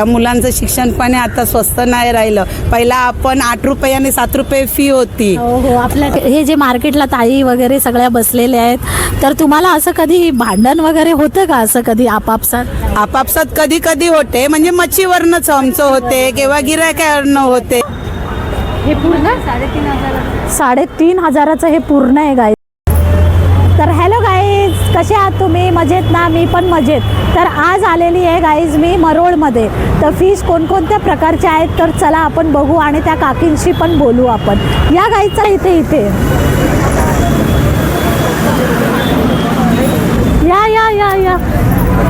त्या मुलांचं शिक्षण पण आता स्वस्त नाही राहिलं. पहिला आपण आठ रुपये आणि सात रुपये फी होती. हो हो. आपल्या हे जे मार्केटला ताई वगैरे सगळ्या बसलेल्या आहेत तर तुम्हाला असं कधी भांडण वगैरे होतं का असं कधी आपापसात? आपापसात कधी कधी होते. म्हणजे मच्छीवरनंच आमचं होते किंवा गिरायकावरनं होते. हे पूर्ण? साडेतीन हजार साडेतीन हजाराचं हे पूर्ण आहे गाय कसे आहात तुम्ही? मजेत ना? मी पण मजेत. तर आज आलेली आहे गाईज मी मरोळमध्ये. तर फिश कोणकोणत्या प्रकारचे आहेत? तर चला आपण बघू आणि त्या काकींशी पण बोलू आपण. या गाईचा इथे इथे. या या या या.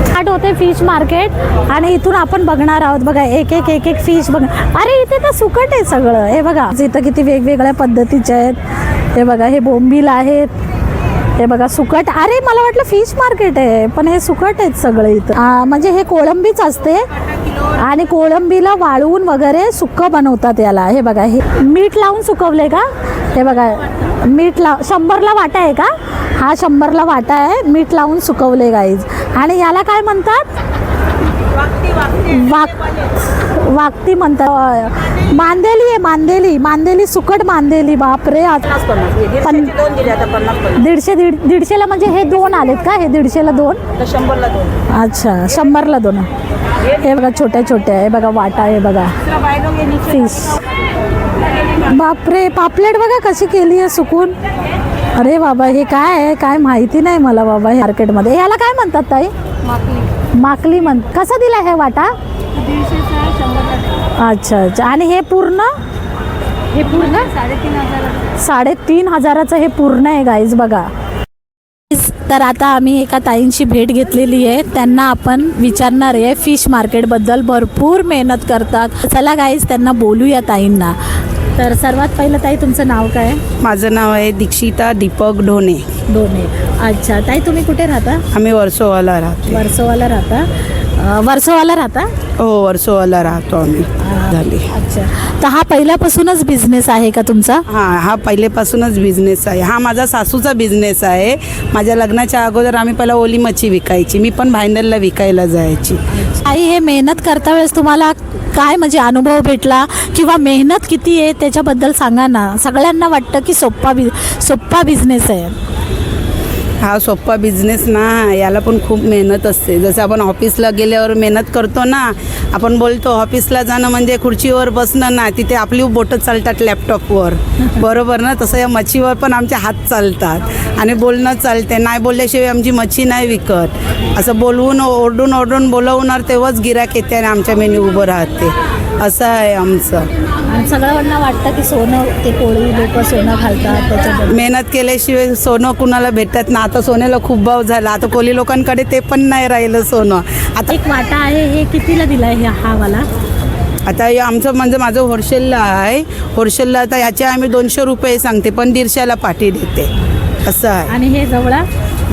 स्टार्ट होते फिश मार्केट आणि इथून आपण बघणार आहोत. बघा एक एक एक एक फिश बघ. अरे इथे तर सुकट आहे सगळं. हे बघा इथं किती वेगवेगळ्या पद्धतीचे आहेत. हे बघा हे बोंबील आहेत. हे बघा सुकट. अरे मला वाटलं फिश मार्केट आहे पण हे सुकट आहेत सगळे इथं. म्हणजे हे कोळंबीच असते. आणि कोळंबीला वाळवून वगैरे सुक्क बनवतात याला. हे बघा हे मीठ लावून सुकवले का? हे बघा मीठ लाव शंभरला वाटा आहे का? हा शंभरला वाटा आहे मीठ लावून सुकवले गाईज आणि याला काय म्हणतात? वाक वाकती म्हणतात. मांदेली आहे मांदेली. मांदेली सुकट मांदेली. बापरे आज पण दीडशे दीड दीडशेला म्हणजे हे दोन आलेत का? हे दीडशेला दोन? शंभरला दोन. अच्छा शंभरला दोन. हे बघा छोट्या छोट्या हे बघा वाटा आहे बघा. फिश बापरे पापलेट बघा कशी केली आहे सुकून. अरे बाबा हे काय आहे? काय माहिती नाही मला बाबा हे मार्केटमध्ये याला काय म्हणतात ताई? माकली. म्हण कसा दिला हे वाटा? अच्छा अच्छा. आणि हे पूर्ण? हे पूर्ण साडेतीन हजाराचं. हे पूर्ण आहे गाईज बघा. तर आता आम्ही एका ताईंची भेट घेतलेली आहे. त्यांना आपण विचारणार आहे फिश मार्केटबद्दल भरपूर मेहनत करतात. चला गाईज त्यांना बोलूया ताईंना. तर सर्वात पहिलं ताई तुमचं नाव काय? आहे? माझं नाव आहे दीक्षिता दीपक ढोणे. दोने अच्छा ताई तुम्ही कुठे राहता? आम्ही वर्सोवाला राहतो. वर्सोवाला राहता? वर्सोवाला राहता? हो वर्सोवाला राहतो आम्ही. झाली. अच्छा. तर हा पहिल्यापासूनच बिझनेस आहे का तुमचा? हा हा पहिलेपासूनच बिझनेस आहे. हा माझा सासूचा बिझनेस आहे. माझ्या लग्नाच्या अगोदर आम्ही पहिला ओली मच्छी विकायची. मी पण भाईंदरला विकायला जायची. आई हे मेहनत करता वेळेस तुम्हाला काय म्हणजे अनुभव भेटला? किंवा मेहनत किती आहे? त्याच्याबद्दल सांगा ना. सगळ्यांना वाटतं की सोप्पा बि सोप्पा बिझनेस आहे. हा सोप्पा बिझनेस ना याला पण खूप मेहनत असते. जसं आपण ऑफिसला गेल्यावर मेहनत करतो ना आपण बोलतो ऑफिसला जाणं म्हणजे खुर्चीवर बसणं ना तिथे आपली बोटं चालतात लॅपटॉपवर बरोबर ना? तसं या मच्छीवर पण आमचे हात चालतात. आणि बोलणं चालते. नाही बोलल्याशिवाय आमची मच्छी नाही विकत. असं बोलवून ओरडून ओरडून बोलवणार तेव्हाच गिराक येते आणि आमच्या मेन्यू उभं राहते. असं आहे आमचं. आणि सगळ्यांना वाटतं की सोनं ते कोळी लोक सोनं घालतात त्याच्याबद्दल मेहनत केल्याशिवाय सोनं कुणाला भेटत ना आता सोन्याला खूप भाव झाला. आता कोली लोकांकडे ते पण नाही राहिलं सोनं. आता एक वाटा आहे हे कितीला दिलाय हे हा वाला? आता हे आमचं म्हणजे माझं होलसेलला आहे. होलसेलला आता याचे आम्ही दोनशे रुपये सांगते पण दीडशेला पाठी देते. असं आहे. आणि हे जवळा?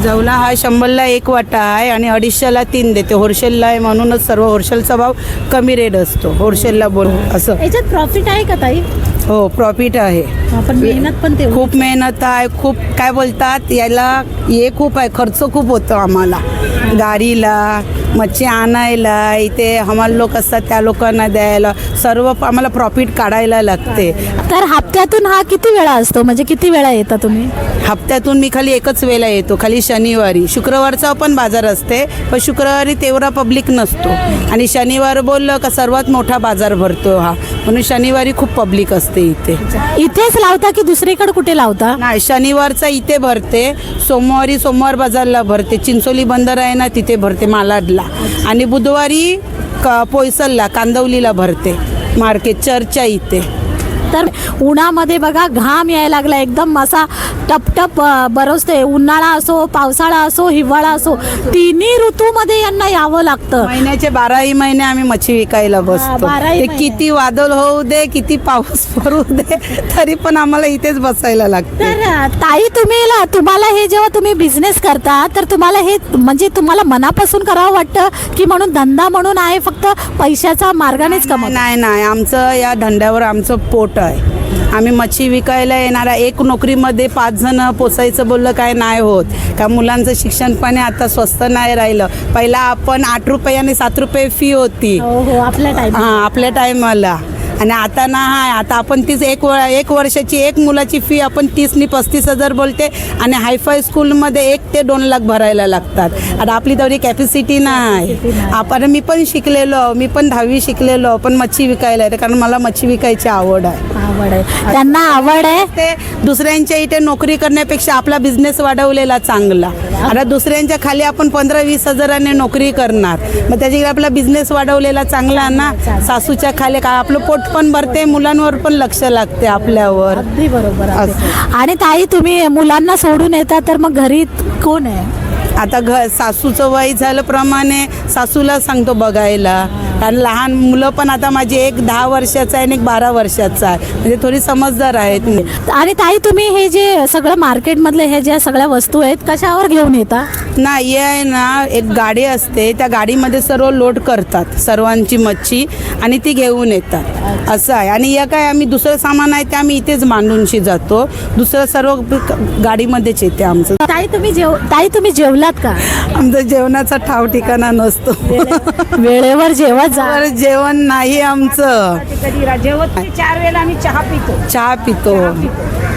जवला हा शंभरला एक वाटा आहे आणि अडीचशेला तीन देते. होलसेलला आहे म्हणूनच सर्व होलसेलचा भाव कमी रेट असतो. होलसेलला बोल असं. याच्यात प्रॉफिट आहे का ताई? हो प्रॉफिट आहे. आपण मेहनत पण ते खूप मेहनत आहे खूप काय बोलतात याला हे खूप आहे खर्च खूप होतो आम्हाला. गाडीला मच्छी आणायला इथे हमाल लोक असतात त्या लोकांना द्यायला सर्व आम्हाला प्रॉफिट काढायला लागते. तर हप्त्यातून हा किती वेळा असतो? म्हणजे किती वेळा येता तुम्ही? हप्त्यातून मी खाली एकच वेळेला येतो खाली शनिवारी. शुक्रवारचा पण बाजार असते पण शुक्रवारी तेवढा पब्लिक नसतो. आणि शनिवार बोललं का सर्वात मोठा बाजार भरतो हा. म्हणून शनिवारी खूप पब्लिक असते इथे. इथेच लावता की दुसरीकडे कुठे लावता? नाही शनिवारचा इथे भरते सोमवारी सोमवार बाजारला भरते चिंचोली बंदर आहे ना तिथे भरते मालाडला. आणि बुधवारी क पोयसलला कांदवलीला भरते मार्केट चर्चच्या इथे. तर उन्हामध्ये बघा घाम यायला लागला. एकदम असा टपटप बरसते उन्हाळा असो पावसाळा असो हिवाळा असो तिन्ही ऋतूमध्ये यांना यावं लागतं. महिन्याचे बाराही महिने आम्ही मच्छी विकायला बसतो. ते. किती वादळ होऊ दे किती पाऊस पडू दे तरी पण आम्हाला इथेच बसायला लागते. तर ताई तुम्ही तुम्हाला हे जेव्हा तुम्ही बिझनेस करता तर तुम्हाला हे म्हणजे तुम्हाला मनापासून करावं वाटतं की म्हणून धंदा म्हणून आहे फक्त पैशाचा मार्गानेच कमवता? नाही नाही. आमचं या धंद्यावर आमचं पोट आहे. आम्ही मच्छी विकायला येणारा एक नोकरीमध्ये पाच जण पोसायचं बोललं काय नाही होत. का मुलांचं शिक्षण पण आता स्वस्त नाही राहिलं. पहिला आपण आठ रुपये आणि सात रुपये फी होती. हो हो आपल्या टाइम हां आपल्या टायमाला आणि आता ना हाय आता आपण तीच एक व एक वर्षाची एक मुलाची फी आपण तीसनी पस्तीस हजार बोलते आणि हायफाय स्कूलमध्ये एक ते दोन लाख भरायला लागतात. आता आपली तेवढी कॅपॅसिटी नाही. आपण मी पण शिकलेलो मी पण दहावी शिकलेलो पण मच्छी विकायला येते कारण मला मच्छी विकायची आवड आहे. आवड आहे. त्यांना आवड आहे? ते दुसऱ्यांच्या इथे नोकरी करण्यापेक्षा आपला बिझनेस वाढवलेला चांगला. आता दुसऱ्यांच्या खाली आपण पंधरा वीस हजाराने नोकरी करणार. मग त्याच्याकडे आपला बिझनेस वाढवलेला चांगला ना? सासूच्या खाली काय आपलं पोट पण भरते मुलांवर पण लक्ष लागते आपल्यावर. अगदी बरोबर. आणि ताई तुम्ही मुलांना सोडून येता तर मग घरी कोण आहे? आता घ सासूचं वय झालं प्रमाणे सासूला सांगतो बघायला. कारण लहान मुलं पण आता माझी एक दहा वर्षाचा आहे आणि एक बारा वर्षाचा आहे. म्हणजे थोडी समजदार आहेत मी. आणि ताई तुम्ही हे जे सगळं मार्केटमधले हे ज्या सगळ्या वस्तू आहेत कशावर घेऊन येता? नाही हे आहे ना एक गाडी असते. त्या गाडीमध्ये सर्व लोड करतात सर्वांची मच्छी आणि ती घेऊन येतात. असं आहे. आणि या काय आम्ही दुसरं सामान आहे ते आम्ही इथेच मांडूनशी जातो. दुसरं सर्व गाडीमध्येच येते आमचं. ताई तुम्ही जेव ताई तुम्ही जेवलात का? आमचं जेवणाचा ठाव ठिकाणा नसतो. वेळेवर जेवत जा. तर जेवण नाही आमचं. कधी रा- जेवत नाही. चार वेळेला आम्ही चहा पितो. चहा पितो.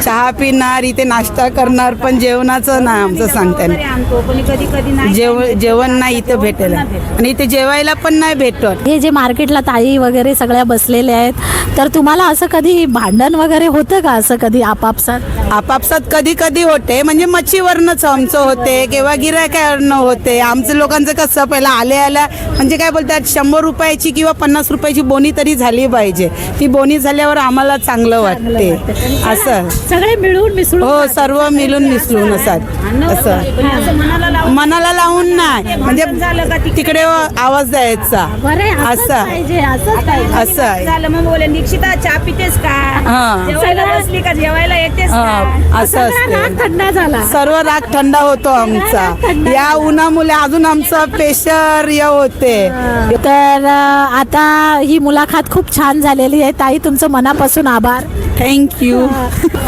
चहा पिणार इथे नाश्ता करणार पण जेवणाचं नाही आमचं सांगते वगैरे आणतो. कोणी कधी कधी नाही जेव जेवण नाही इथे भेटेल आणि इथे जेवायला पण नाही भेटत. हे जे मार्केटला ताई वगैरे सगळ्या बसलेल्या आहेत तर तुम्हाला असं कधी भांडण वगैरे होतं का? असं कधी आपापसात? आपापसात कधी कधी होते. म्हणजे मच्छीवरनंच आमचं होते किंवा गिरायकावरनं होते. आमचं लोकांचं कसं पहिलं आले आल्या म्हणजे काय बोलतात शंभर रुपयाची किंवा पन्नास रुपयाची बोनी तरी झाली पाहिजे. ती बोनी झाल्यावर आम्हाला चांगलं वाटते. असं. सगळे मिळून मिसळून हो सर्व मिळून मिसळून असतात. असं. मनाला लावून नाही. म्हणजे तिकडे? आवाज द्यायचा. असं. असं आहे. निक्षिता चहा पितेस का. जेवायला येतेस असं थंड झाला. सर्व राग थंड होतो आमचा. या उन्हामुळे अजून आमचं प्रेशर होते. तर आता ही मुलाखत खूप छान झालेली आहे. ताई तुमचं मनापासून आभार. थँक्यू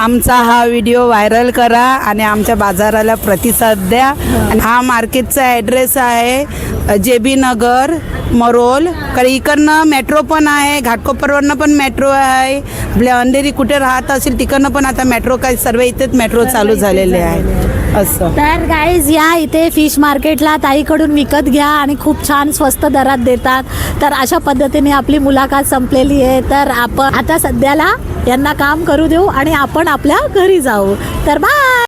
आमचा हा व्हिडिओ व्हायरल करा आणि आमच्या बाजाराला प्रतिसाद द्या. आणि हा मार्केटचा ॲड्रेस आहे जे बी नगर मरोल. कारण इकडनं मेट्रो पण आहे घाटकोपरवरनं पण मेट्रो आहे. आपल्या अंधेरी कुठे राहत असेल तिकडनं पण आता मेट्रो काय सर्व इथेच मेट्रो चालू झालेले आहे. असं. तर गाईज या इथे फिश मार्केटला ताईकडून विकत घ्या आणि खूप छान स्वस्त दरात देतात. तर अशा पद्धतीने आपली मुलाखत संपलेली आहे. तर आपण आता सध्याला यांना काम करू देऊ आणि आपण आपल्या घरी जाऊ. तर बाय